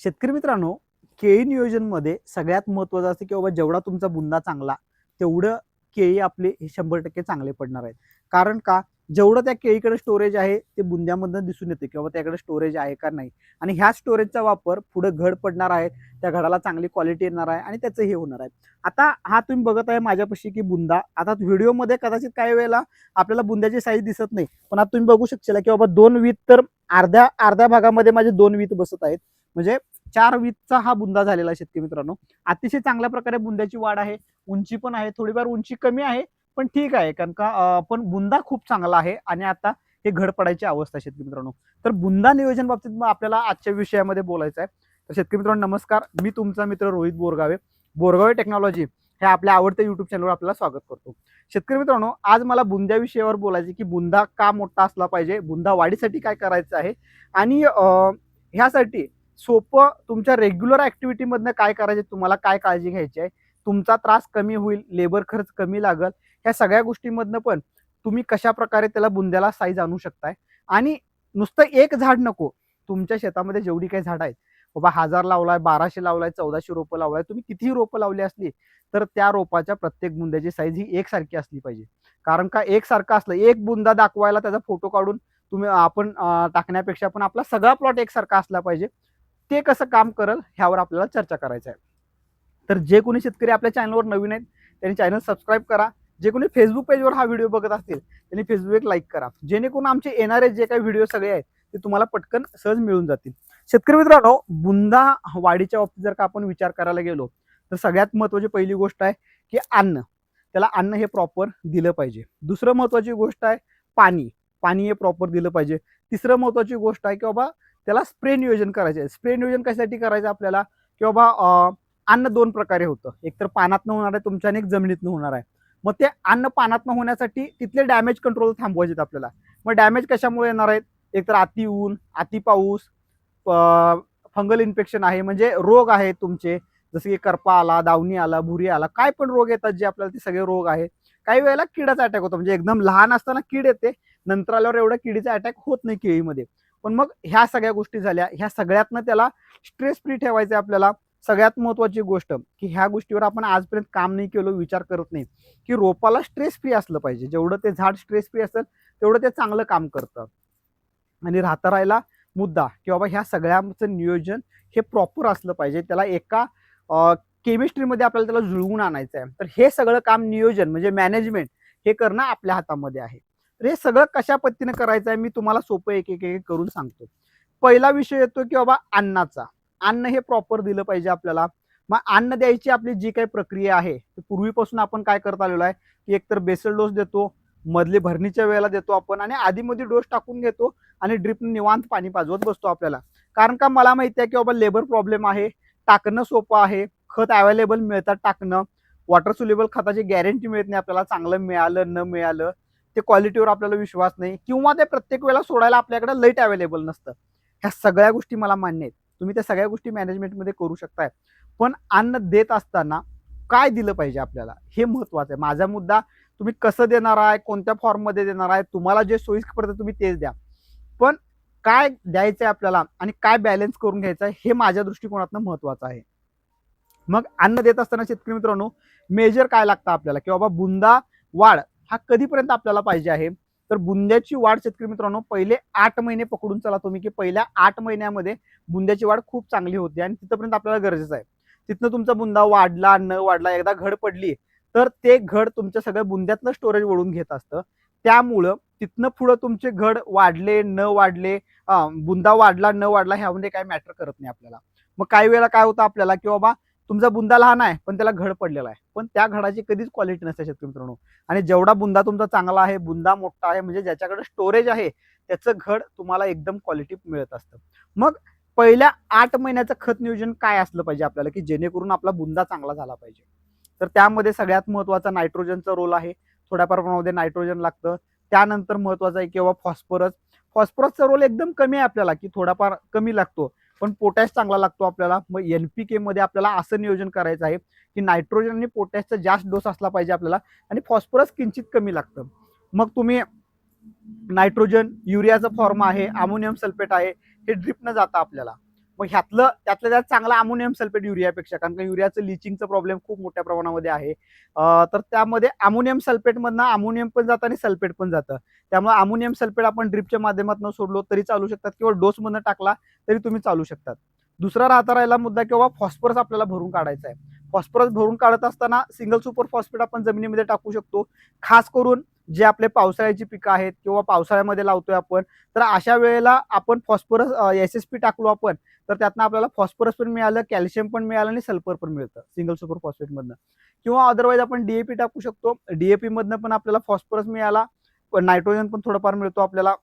शेतकरी मित्रांनो केळी नियोजनमध्ये सगळ्यात महत्त्वाचं असतं की बाबा जेवढा तुमचा बुंदा चांगला तेवढं केळी आपले हे शंभर टक्के चांगले पडणार आहेत. कारण का? जेवढं त्या केळीकडे स्टोरेज आहे ते बुंद्यामधनं दिसून येते की बाबा त्याकडे स्टोरेज आहे का नाही? आणि ह्या स्टोरेजचा वापर पुढे घड पडणार आहे त्या घडाला चांगली क्वालिटी येणार आहे आणि त्याचं हे होणार आहे. आता हा तुम्ही बघत आहे माझ्यापाशी की बुंदा. आता व्हिडिओमध्ये कदाचित काही वेळेला आपल्याला बुंद्याची साईज दिसत नाही. पण आता तुम्ही बघू शकशील की बाबा दोन वीत तर अर्ध्या अर्ध्या भागामध्ये माझे दोन वीत बसत आहेत. म्हणजे चार वीतचा हा बुंदा झालेला आहे शेतकरी मित्रांनो. अतिशय चांगल्या प्रकारे बुंद्याची वाढ आहे. उंची पण आहे. थोडीफार उंची कमी आहे पण ठीक आहे. कारण का पण बुंदा खूप चांगला आहे आणि आता हे घड पडायची अवस्था आहे शेतकरी मित्रांनो. तर बुंदा नियोजन बाबतीत मग आपल्याला आजच्या विषयामध्ये बोलायचं आहे तर शेतकरी मित्रांनो नमस्कार. मी तुमचा मित्र रोहित बोरगावे. बोरगावे टेक्नॉलॉजी हे आपल्या आवडत्या युट्यूब चॅनलवर आपल्याला स्वागत करतो. शेतकरी मित्रांनो आज मला बुंद्या विषयावर बोलायचे की बुंदा का मोठा असला पाहिजे? बुंदा वाढीसाठी काय करायचं आहे? आणि ह्यासाठी सोपं तुमच्या रेग्युलर ॲक्टिव्हिटीमधनं काय करायचे तुम्हाला काय काळजी घ्यायची आहे? तुमचा त्रास कमी होईल लेबर खर्च कमी लागल ह्या सगळ्या गोष्टींमधनं पण तुम्ही कशा प्रकारे त्याला बुंद्याला साईज आणू शकताय? आणि नुसतं एक झाड नको तुमच्या शेतामध्ये जेवढी काही झाडं आहेत. बाबा हजार लावलाय बाराशे लावलाय चौदाशे रोपं लावलाय तुम्ही कितीही रोपं लावली असली तर त्या रोपाच्या प्रत्येक बुंद्याची साईज ही एकसारखी असली पाहिजे. कारण का एकसारखं असलं एक बुंदा दाखवायला त्याचा फोटो काढून तुम्ही आपण टाकण्यापेक्षा पण आपला सगळा प्लॉट एकसारखा असला पाहिजे. ते कसं काम करल ह्यावर आपल्याला चर्चा करायचं आहे. तर जे कोणी शेतकरी आपल्या चॅनलवर नवीन आहेत त्यांनी चॅनल सबस्क्राईब करा. जे कोणी फेसबुक पेजवर हा व्हिडिओ बघत असतील त्यांनी फेसबुक एक लाईक करा. जेणेकरून आमचे येणारे जे काही व्हिडिओ सगळे आहेत ते तुम्हाला पटकन सहज मिळून जातील. शेतकरी मित्रांनो बुंदा वाढीच्या बाबतीत जर का आपण विचार करायला गेलो तर सगळ्यात महत्वाची पहिली गोष्ट आहे की अन्न. त्याला अन्न हे प्रॉपर दिलं पाहिजे. दुसरं महत्वाची गोष्ट आहे पाणी. पाणी हे प्रॉपर दिलं पाहिजे. तिसरं महत्वाची गोष्ट आहे की बाबा त्याला स्प्रे नियोजन करायचे आहे. स्प्रे नियोजन कशासाठी करायचं आहे आपल्याला? की बाबा अन्न दोन प्रकारे होतं. एक तर पानातनं होणार आहे तुमच्या आणि एक जमिनीतनं होणार आहे. मग ते अन्न पानातनं होण्यासाठी तिथले डॅमेज कंट्रोल थांबवायचे आहेत आपल्याला. मग डॅमेज कशामुळे येणार आहेत? एक तर अति ऊन अति पाऊस फंगल इन्फेक्शन आहे म्हणजे रोग आहेत तुमचे. जसं की करपा आला दावणी आला भुरी आला काय पण रोग येतात जे आपल्याला ते सगळे रोग आहे काही वेळेला किडाचा अटॅक होतो. म्हणजे एकदम लहान असताना कीड येते. नंतर आल्यावर एवढा किडीचा अटॅक होत नाही केळीमध्ये. पण मग ह्या सगळ्या गोष्टी झाल्या. ह्या सगळ्यातनं त्याला स्ट्रेस फ्री ठेवायचं आहे आपल्याला. सगळ्यात महत्वाची गोष्ट की ह्या गोष्टीवर आपण आजपर्यंत काम नाही केलो विचार करत नाही की रोपाला स्ट्रेस फ्री असलं पाहिजे. जेवढं ते झाड स्ट्रेस फ्री असेल तेवढं ते चांगलं काम करतं. आणि राहता राहिला मुद्दा की बाबा ह्या सगळ्यांचं नियोजन हे प्रॉपर असलं पाहिजे. त्याला एका केमिस्ट्रीमध्ये आपल्याला त्याला जुळवून आणायचं आहे तर हे सगळं काम नियोजन म्हणजे मॅनेजमेंट हे करणं आपल्या हातामध्ये आहे. तर हे सगळं कशा पद्धतीने करायचं आहे मी तुम्हाला सोपं एक एक एक करून सांगतो. पहिला विषय येतो की बाबा अन्नाचा. अन्न हे प्रॉपर दिलं पाहिजे आपल्याला. मग अन्न द्यायची आपली जी काही प्रक्रिया आहे ती पूर्वीपासून आपण काय करत आलेलो आहे की एकतर बेसल डोस देतो मधले भरणीच्या वेळेला देतो आपण आणि आधीमध्ये डोस टाकून घेतो आणि ड्रिप निवांत पाणी पाजवत बसतो आपल्याला. कारण का मला माहिती आहे की बाबा लेबर प्रॉब्लेम आहे टाकणं सोपं आहे खत अवेलेबल मिळतात टाकणं वॉटर सुलेबल खताची गॅरंटी मिळत नाही आपल्याला चांगलं मिळालं न मिळालं. ते क्वालिटीवर आपल्याला विश्वास नाही किंवा ते प्रत्येक वेळेला सोडायला आपल्याकडे लाइट अवेलेबल नसतं. ह्या सगळ्या गोष्टी मला मान्य आहेत. तुम्ही त्या सगळ्या गोष्टी मॅनेजमेंटमध्ये करू शकताय. पण अन्न देत असताना काय दिलं पाहिजे आपल्याला? हे महत्वाचं आहे. माझा मुद्दा तुम्ही कसं देणार आहे? कोणत्या फॉर्ममध्ये देणार आहे? तुम्हाला जे सोयीस्कर पडतं तुम्ही तेच द्या. पण काय द्यायचं आहे आपल्याला आणि काय बॅलन्स करून घ्यायचं आहे हे माझ्या दृष्टिकोनातनं महत्वाचं आहे. मग अन्न देत असताना शेतकरी मित्रांनो मेजर काय लागतं आपल्याला? की बाबा बुंदा वाढ. हा कधीपर्यंत आपल्याला पाहिजे आहे? तर बुंद्याची वाढ शेतकरी मित्रांनो पहिले आठ महिने पकडून चला तुम्ही की पहिल्या आठ महिन्यामध्ये बुंद्याची वाढ खूप चांगली होते आणि तिथपर्यंत आपल्याला गरजेचं आहे. तिथनं तुमचा बुंदा वाढला न वाढला एकदा घड पडली तर ते घड तुमच्या सगळ्या बुंद्यातलं स्टोरेज वळून घेत असतं. त्यामुळं तिथनं पुढं तुमचे घड वाढले न वाढले बुंदा वाढला न वाढला ह्यामध्ये काय मॅटर करत नाही आपल्याला. मग काही वेळेला काय होतं आपल्याला की बाबा तुमचा बुंदा लहान आहे पण त्याला घड पडलेला आहे. पण त्या घडाची कधीच क्वालिटी नसते शेतकरी मित्रांनो. आणि जेवढा बुंदा तुमचा चांगला आहे बुंदा मोठा आहे म्हणजे ज्याच्याकडे स्टोरेज आहे त्याचं घड तुम्हाला एकदम क्वालिटी मिळत असतं. मग पहिल्या आठ महिन्याचं खत नियोजन काय असलं पाहिजे आपल्याला की जेणेकरून आपला बुंदा चांगला झाला पाहिजे? तर त्यामध्ये सगळ्यात महत्त्वाचा नायट्रोजनचा रोल आहे. थोड्याफार प्रमाणामध्ये नायट्रोजन लागतं. त्यानंतर महत्वाचं आहे किंवा फॉस्फरस फॉस्फरसचा रोल एकदम कमी आहे आपल्याला की थोडाफार कमी लागतो. पण पोटॅश चांगला लागतो आपल्याला. मग एन पी के मध्ये आपल्याला असं नियोजन करायचं आहे की नायट्रोजन आणि पोटॅशचा जास्त डोस असला पाहिजे आपल्याला आणि फॉस्फरस किंचित कमी लागतं. मग तुम्ही नायट्रोजन युरियाचा फॉर्म आहे अमोनियम सल्फेट आहे हे ड्रिपनं जातं आपल्याला. मग ह्यातलं त्यातलं त्यात चांगला अमोनियम सल्फेट युरियापेक्षा कारण का युरियाचं लिचिंगचं प्रॉब्लेम खूप मोठ्या प्रमाणामध्ये आहे. तर त्यामध्ये अमोनियम सल्फेटमधनं अमोनियम पण जातं आणि सल्फेट पण जातं. त्यामुळे अमोनियम सल्फेट आपण ड्रिपच्या माध्यमातून सोडलो तरी चालू शकतात. किंवा डोसमधनं टाकला तरी तुम्ही चालू शकतात. दुसरा राहता राहिला मुद्दा किंवा फॉस्फरस आपल्याला भरून काढायचा आहे. फॉस्फरस भरून काढत असताना सिंगल सुपर फॉस्फेट आपण जमिनीमध्ये टाकू शकतो. खास करून जे आपले पावसाळ्याची पिकं आहेत किंवा पावसाळ्यामध्ये लावतोय आपण तर अशा वेळेला आपण फॉस्फरस एस एस पी टाकलो आपण तर त्यातनं आपल्याला फॉस्फरस पण मिळालं कॅल्शियम पण मिळालं आणि सल्फर पण मिळतं सिंगल सुपर फॉस्फेटमधनं. किंवा अदरवाईज आपण डीएपी टाकू शकतो. डीएपी मधनं पण आपल्याला फॉस्फरस मिळाला. नायट्रोजन पण थोडंफार मिळतो आपल्याला.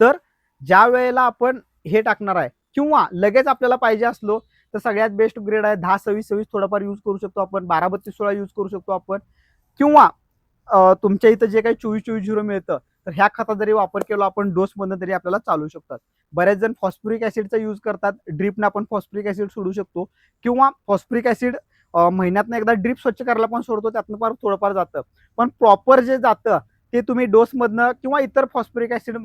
तर ज्या वेळेला आपण हे टाकणार आहे किंवा लगेच आपल्याला पाहिजे असलो तर सगळ्यात बेस्ट ग्रेड आहे दहा सव्वीस सव्वीस थोडाफार यूज करू शकतो आपण. बारा बत्तीस सोळा यूज करू शकतो आपण. किंवा तुमच्या इथं जे काही चोवीस चोवीस झिरो मिळतं तर ह्या खता जरी वापर केला आपण डोसमधनं तरी आपल्याला चालू शकतात. बरेच जण फॉस्फरिक ऍसिडचा यूज करतात. ड्रीपनं आपण फॉस्फरिक ऍसिड सोडू शकतो. किंवा फॉस्फरिक ऍसिड महिन्यातनं एकदा ड्रीप स्वच्छ करायला पण सोडतो त्यातनं फार थोडंफार जातं. पण प्रॉपर जे जातं ते तुम्ही डोसमधनं किंवा इतर फॉस्फरिक ऍसिड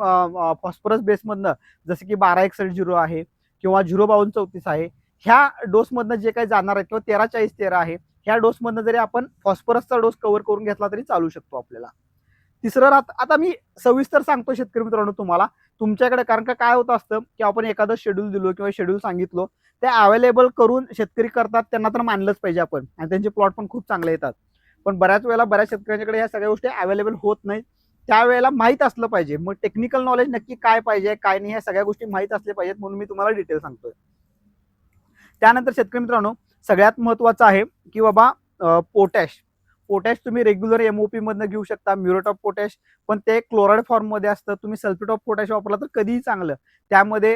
फॉस्फरस बेसमधनं जसं की बारा एकसष्ट झिरो आहे किंवा झिरो बावन्न चौतीस आहे ह्या डोसमधनं जे काही जाणार आहे किंवा तेरा चाळीस तेरा आहे ह्या डोसमधनं जरी आपण फॉस्फरसचा डोस कव्हर करून घेतला तरी चालू शकतो आपल्याला. तिसरं राहत आता मी सविस्तर सांगतो शेतकरी मित्रांनो तुम्हाला तुमच्याकडे कारण का काय होत असतं की आपण एखादं शेड्यूल दिलो किंवा शेड्यूल सांगितलो ते अवेलेबल करून शेतकरी करतात त्यांना तर मानलंच पाहिजे आपण आणि त्यांचे प्लॉट पण खूप चांगले येतात. पण बऱ्याच वेळेला बऱ्याच शेतकऱ्यांच्याकडे ह्या सगळ्या गोष्टी अवेलेबल होत नाहीत. त्यावेळेला माहीत असलं पाहिजे. मग टेक्निकल नॉलेज नक्की काय पाहिजे काय नाही ह्या सगळ्या गोष्टी माहीत असल्या पाहिजेत म्हणून मी तुम्हाला डिटेल सांगतोय. त्यानंतर शेतकरी मित्रांनो सगळ्यात महत्वाचं आहे की बाबा पोटॅश पोटॅश तुम्ही रेग्युलर एमओपी मधनं घेऊ शकता म्युरेट ऑफ पोटॅश पण ते क्लोराईड फॉर्ममध्ये असतं. तुम्ही सल्फेट ऑफ पोटॅश वापरला तर कधीही चांगलं. त्यामध्ये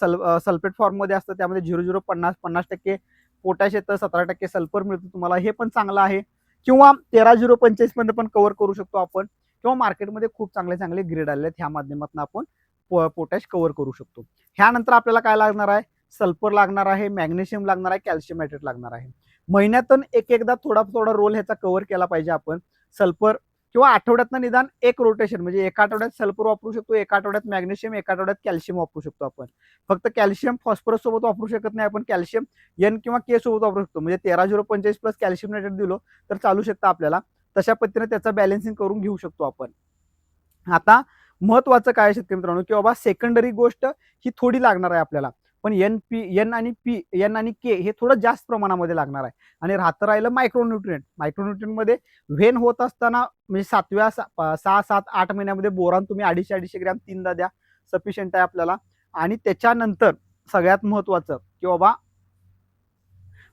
सल सल्फेट फॉर्ममध्ये असतं. त्यामध्ये झिरो झिरो पन्नास पन्नास टक्के पोटॅश येतं सतरा टक्के सल्फर मिळतं तुम्हाला. हे पण चांगलं आहे. किंवा तेरा झिरो पंचेचाळीसमध्ये पण कव्हर करू शकतो आपण. किंवा मार्केटमध्ये खूप चांगले चांगले ग्रेड आले आहेत ह्या माध्यमातून आपण पोटॅश कव्हर करू शकतो. ह्यानंतर आपल्याला काय लागणार आहे? सल्फर लागणार आहे मॅग्नेशियम लागणार आहे कॅल्शियम हायड्रेट लागणार आहे. महिन्यातून एक एकदा थोडा थोडा रोल ह्याचा कव्हर केला पाहिजे आपण. सल्फर किंवा आठवड्यातनं निदान एक रोटेशन म्हणजे एका आठवड्यात सल्फर वापरू शकतो एका आठवड्यात मॅग्नेशियम एका आठवड्यात कॅल्शियम वापरू शकतो आपण. फक्त कॅल्शियम फॉस्फरस सोबत वापरू शकत नाही आपण कॅल्शियम एन किंवा के सोबत वापरू शकतो. म्हणजे तेरा झिरो पंचेचाळीस प्लस कॅल्शियम नायट्रेट दिलो तर चालू शकतं आपल्याला. तशा पद्धतीने त्याचं बॅलन्सिंग करून घेऊ शकतो आपण. आता महत्वाचं काय शेतकरी मित्रांनो की बाबा सेकंडरी गोष्ट ही थोडी लागणार आहे आपल्याला. पण एन पी एन आणि पी एन आणि के हे थोडं जास्त प्रमाणामध्ये लागणार आहे. आणि राहतं राहिलं मायक्रोन्युट्रिएंट मायक्रोन्युट्रिएंटमध्ये व्हेन होत असताना म्हणजे सातव्या सा- सहा सात आठ महिन्यामध्ये बोरान तुम्ही अडीचशे अडीचशे ग्रॅम तीनदा द्या. सफिशियंट आहे आपल्याला. आणि त्याच्यानंतर सगळ्यात महत्वाचं की बाबा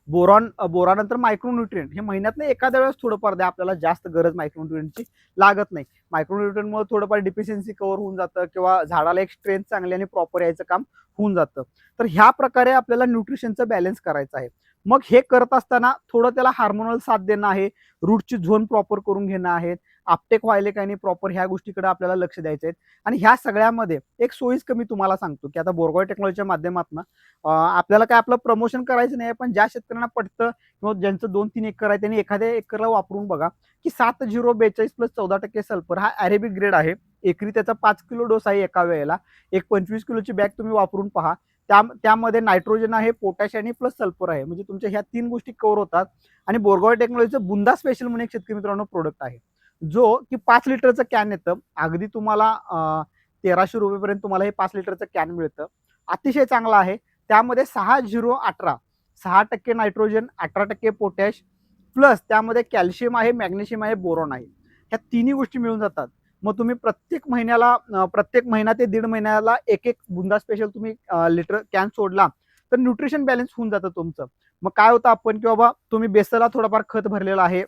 बोरॉन बोरानंतर मायक्रोन्युट्रिएंट हे महिन्यातनं एखाद्या वेळेस थोडंफार द्या. आपल्याला जास्त गरज मायक्रोन्युट्रिएंटची लागत नाही. मायक्रोन्युट्रिएंटमुळे थोडंफार डिफिशियन्सी कव्हर होऊन जातं किंवा झाडाला एक स्ट्रेंथ चांगली आणि प्रॉपर यायचं काम होऊन जातं. तर ह्या प्रकारे आपल्याला न्यूट्रिशनचं बॅलन्स करायचं आहे. मग हे करत असताना थोडं त्याला हार्मोनल साथ देणं आहे. रूटची झोन प्रॉपर करून घेणं आहे. आपटेक व्हायले काही नाही प्रॉपर ह्या गोष्टीकडे आपल्याला लक्ष द्यायचं आहे. आणि ह्या सगळ्यामध्ये एक सोयीस कमी तुम्हाला सांगतो की आता बोरगॉय टेक्नॉलॉजीच्या माध्यमातून आपल्याला काय आपलं प्रमोशन करायचं नाही पण ज्या शेतकऱ्यांना पडतं किंवा ज्यांचं दोन तीन एकर आहे त्यांनी एखाद्या एकरला वापरून बघा की सात झिरो बेचाळीस प्लस चौदा टक्के सल्फर हा अरेबिक ग्रेड आहे. एकरी त्याचा पाच किलो डोस आहे एका वेळेला. एक पंचवीस किलोची बॅग तुम्ही वापरून पहा. त्या त्यामध्ये नायट्रोजन आहे पोटॅश आणि प्लस सल्फर आहे. म्हणजे तुमच्या ह्या तीन गोष्टी कवर होतात. आणि बोरगॉय टेक्नॉलॉजीचं बुंदा स्पेशल म्हणून एक शेतकरी मित्रांनो प्रोडक्ट आहे. जो की पाच लिटरचं कॅन येतं. अगदी तुम्हाला तेराशे रुपयेपर्यंत तुम्हाला हे पाच लिटरचं कॅन मिळतं. अतिशय चांगलं आहे. त्यामध्ये सहा झिरो अठरा सहा टक्के नायट्रोजन अठरा टक्के पोटॅश प्लस त्यामध्ये कॅल्शियम आहे मॅग्नेशियम आहे बोरॉन आहे. ह्या तिन्ही गोष्टी मिळून जातात. मग तुम्ही प्रत्येक महिन्याला प्रत्येक महिना ते दीड महिन्याला एक एक बुंदा स्पेशल तुम्ही लिटर कॅन सोडला तर न्यूट्रिशन बॅलन्स होऊन जातं तुमचं. मग काय होतं आपण की बाबा तुम्ही बेसला थोडंफार खत भरलेलं आहे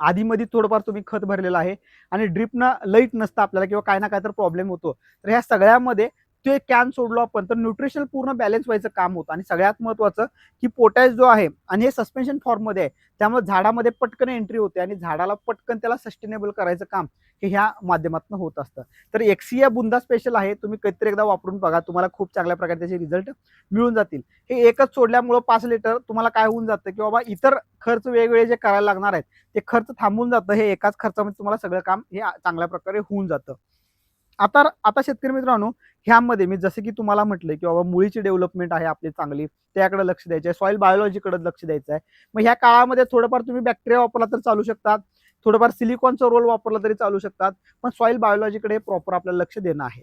आधीमध्ये थोडंफार तुम्ही खत भरलेलं आहे आणि ड्रिपनं लाइट नसतं आपल्याला किंवा काय ना काय तर प्रॉब्लेम होतो. तर ह्या सगळ्यामध्ये ते कॅन सोडलो आपण तर न्यूट्रिशन पूर्ण बॅलन्स व्हायचं काम होतं. आणि सगळ्यात महत्वाचं की पोटॅश जो आहे आणि हे सस्पेन्शन फॉर्ममध्ये आहे त्यामुळे झाडामध्ये पटकन एंट्री होते आणि झाडाला पटकन त्याला सस्टेनेबल करायचं काम हे ह्या माध्यमातून होत असतं. तर एक्सिया बुंदा स्पेशल आहे तुम्ही कधीतरी एकदा वापरून बघा तुम्हाला खूप चांगल्या प्रकारे त्याचे रिझल्ट मिळून जातील. हे एकच सोडल्यामुळं पाच लिटर तुम्हाला काय होऊन जातं की बाबा इतर खर्च वेगवेगळे जे करायला लागणार आहेत ते खर्च थांबून जातं हे एकाच खर्चामध्ये तुम्हाला सगळं काम हे चांगल्या प्रकारे होऊन जातं. आता आता शेतकरी मित्रांनो ह्यामध्ये मी जसं की तुम्हाला म्हटलं की बाबा मुळीची डेव्हलपमेंट आहे आपली चांगली त्याकडे लक्ष द्यायचं आहे सॉईल बायोलॉजीकडे लक्ष द्यायचं आहे मग ह्या काळामध्ये थोडंफार तुम्ही बॅक्टेरिया वापरला तर चालू शकतात थोडंफार सिलिकॉनचा रोल वापरला तरी चालू शकतात पण सॉईल बायोलॉजीकडे प्रॉपर आपल्याला लक्ष देणं आहे.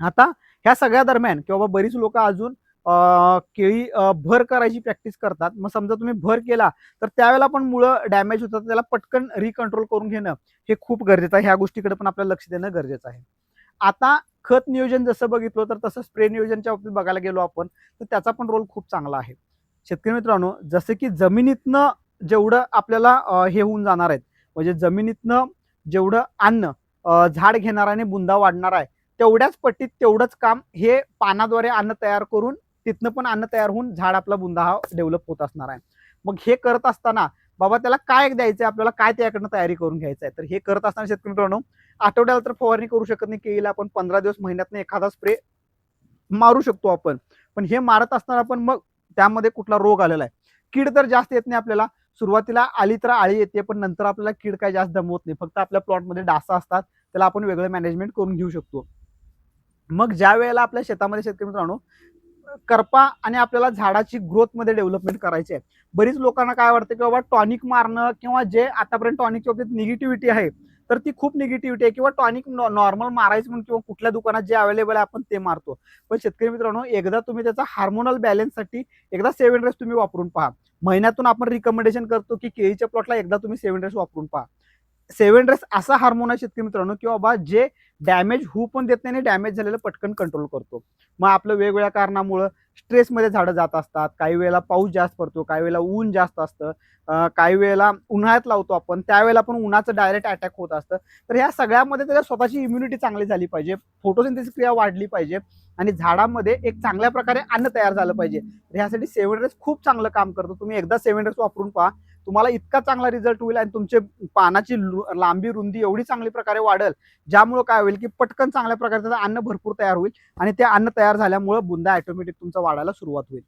आता ह्या सगळ्या दरम्यान किंवा बरीच लोक अजून केळी भर करायची प्रॅक्टिस करतात. मग समजा तुम्ही भर केला तर त्यावेळेला पण मुळं डॅमेज होतात. त्याला पटकन रिकंट्रोल करून घेणं हे खूप गरजेचं आहे. ह्या गोष्टीकडे पण आपल्याला लक्ष देणं गरजेचं आहे. आता खत नियोजन जसं बघितलं तर तसं स्प्रे नियोजनच्या बाबतीत बघायला गेलो आपण तर त्याचा पण रोल खूप चांगला आहे. शेतकरी मित्रांनो जसं की जमिनीतनं जेवढं आपल्याला हे होऊन जाणार आहेत म्हणजे जमिनीतनं जेवढं अन्न झाड घेणार आणि बुंदा वाढणार आहे तेवढ्याच पट्टीत तेवढंच काम हे पानाद्वारे अन्न तयार करून तिथनं पण अन्न तयार होऊन झाड आपला बुंदा हा डेव्हलप होत असणार आहे. मग हे करत असताना बाबा त्याला काय द्यायचं आपल्याला काय त्याकडनं तयारी करून घ्यायचं आहे तर हे करत असताना शेतकरी मित्रांनो आठवड्याला तर फवारणी करू शकत नाही केळीला आपण पंधरा दिवस महिन्यातनं एखादा स्प्रे मारू शकतो आपण. पण हे मारत असताना पण मग त्यामध्ये कुठला रोग आलेला आहे? कीड तर जास्त येत नाही आपल्याला. सुरुवातीला आली तर आळी येते पण नंतर आपल्याला कीड काय जास्त दमवत नाही. फक्त आपल्या प्लॉटमध्ये डासा असतात त्याला आपण वेगळं मॅनेजमेंट करून घेऊ शकतो. मग ज्या वेळेला आपल्या शेतामध्ये शेतकरी मित्रांनो करपा आणि आपल्याला झाडाची ग्रोथमध्ये डेव्हलपमेंट करायची आहे बरीच लोकांना काय वाटतं की बाबा टॉनिक मारणं किंवा जे आतापर्यंत टॉनिकच्या बाबतीत निगेटिव्हिटी आहे तर ती खूप निगेटिव्हिटी आहे किंवा टॉनिक नॉर्मल मारायचं म्हणून किंवा कुठल्या दुकानात जे अवेलेबल आहे आपण ते मारतो. पण शेतकरी मित्रांनो एकदा तुम्ही त्याचा हार्मोनल बॅलन्ससाठी एकदा सेव्हन रेस तुम्ही वापरून पहा. महिन्यातून आपण रिकमेंडेशन करतो की केळीच्या प्लॉटला एकदा तुम्ही सेव्हन रेस वापरून पहा. सेव्हन ड्रेस असा हार्मोन आहे शेतकरी मित्रांनो की बाबा जे डॅमेज होऊ पण देत नाही आणि डॅमेज झालेलं पटकन कंट्रोल करतो. मग आपलं वेगवेगळ्या कारणामुळं स्ट्रेसमध्ये झाडं जात असतात काही वेळेला पाऊस जास्त पडतो काही वेळेला ऊन जास्त असतं काही वेळेला उन्हाळ्यात लावतो आपण त्यावेळेला पण उन्हाचं डायरेक्ट अटॅक होत असतं. तर ह्या सगळ्यामध्ये त्याच्या स्वतःची इम्युनिटी चांगली झाली पाहिजे फोटोसिंथेसिस क्रिया वाढली पाहिजे आणि झाडामध्ये एक चांगल्या प्रकारे अन्न तयार झालं पाहिजे. तर ह्यासाठी सेव्हन ड्रेस खूप चांगलं काम करतो. तुम्ही एकदा सेव्हन ड्रेस वापरून पहा तुम्हाला इतका चांगला रिझल्ट होईल आणि तुमचे पानाची लांबी रुंदी एवढी चांगली प्रकारे वाढेल ज्यामुळं काय होईल की पटकन चांगल्या प्रकारे त्याचं अन्न भरपूर तयार होईल आणि ते अन्न तयार झाल्यामुळं बुंदा ऑटोमॅटिक तुमचा वाढायला सुरुवात होईल.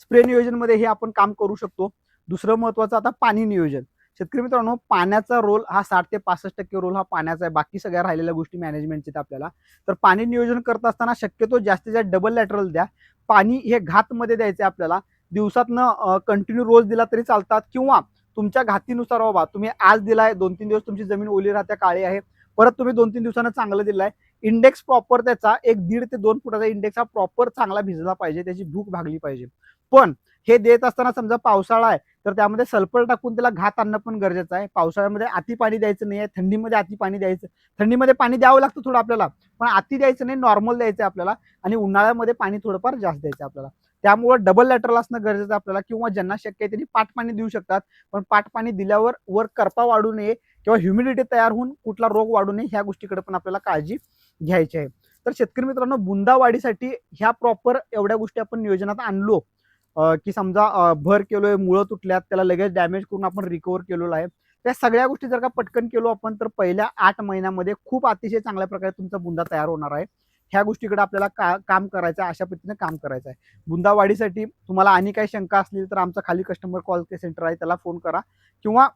स्प्रे नियोजनमध्ये हे आपण काम करू शकतो. दुसरं महत्वाचं आता पाणी नियोजन. शेतकरी मित्रांनो पाण्याचा रोल हा साठ ते पासष्ट टक्के रोल हा पाण्याचा आहे. बाकी सगळ्या राहिलेल्या गोष्टी मॅनेजमेंटचे आपल्याला. तर पाणी नियोजन करत असताना शक्यतो जास्तीत जास्त डबल लॅटरल द्या. पाणी हे घातमध्ये द्यायचं आहे आपल्याला. दिवसातनं कंटिन्यू रोज दिला तरी चालतात किंवा तुमच्या घातीनुसार हो बाबा तुम्ही आज दिलाय दोन तीन दिवस तुमची जमीन ओली राहत्या काळी आहे परत तुम्ही दोन तीन दिवसानं चांगलं दिलाय. इंडेक्स प्रॉपर त्याचा एक दीड ते दोन फुटाचा इंडेक्स हा प्रॉपर चांगला भिजला पाहिजे त्याची भूक भागली पाहिजे. पण हे देत असताना समजा पावसाळा आहे तर त्यामध्ये सल्फर टाकून त्याला घात आणणं पण गरजेचं आहे. पावसाळ्यामध्ये अति पाणी द्यायचं नाही आहे थंडीमध्ये अति पाणी द्यायचं. थंडीमध्ये पाणी द्यावं लागतं थोडं आपल्याला पण अति द्यायचं नाही नॉर्मल द्यायचं आहे आपल्याला आणि उन्हाळ्यामध्ये पाणी थोडंफार जास्त द्यायचं आहे आपल्याला. त्यामुळं डबल लॅटरल असणं गरजेचं आहे आपल्याला. किंवा ज्यांना शक्य आहे त्यांनी पाठपाणी देऊ शकतात. पण पाट पाणी दिल्यावर वर करपा वाढू नये किंवा ह्युमिडिटी तयार होऊन कुठला रोग वाढू नये ह्या गोष्टीकडे पण आपल्याला काळजी घ्यायची आहे. तर शेतकरी मित्रांनो बुंदा वाढीसाठी ह्या प्रॉपर एवढ्या गोष्टी आपण नियोजनात आणलो. की समजा भर केलोय मुळं तुटल्यात त्याला लगेच डॅमेज करून आपण रिकवर केलेलो आहे. त्या सगळ्या गोष्टी जर का पटकन केलो आपण तर पहिल्या आठ महिन्यामध्ये खूप अतिशय चांगल्या प्रकारे तुमचा बुंदा तयार होणार आहे. ह्या गोष्टीकडे आपल्याला का काम करायचं आहे अशा पद्धतीने काम करायचं आहे. बुंदावाढीसाठी तुम्हाला आणि काही शंका असली तर आमचा खाली कस्टमर कॉल सेंटर आहे त्याला फोन करा. किंवा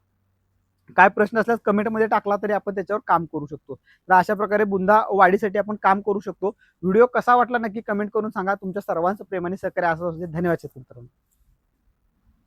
काय प्रश्न असल्यास कमेंटमध्ये टाकला तरी आपण त्याच्यावर काम करू शकतो. तर अशा प्रकारे बुंदा वाढीसाठी आपण काम करू शकतो. व्हिडिओ कसा वाटला नक्की कमेंट करून सांगा. तुमच्या सर्वांचं प्रेमाने सहकार्य असं धन्यवाद मित्रांनो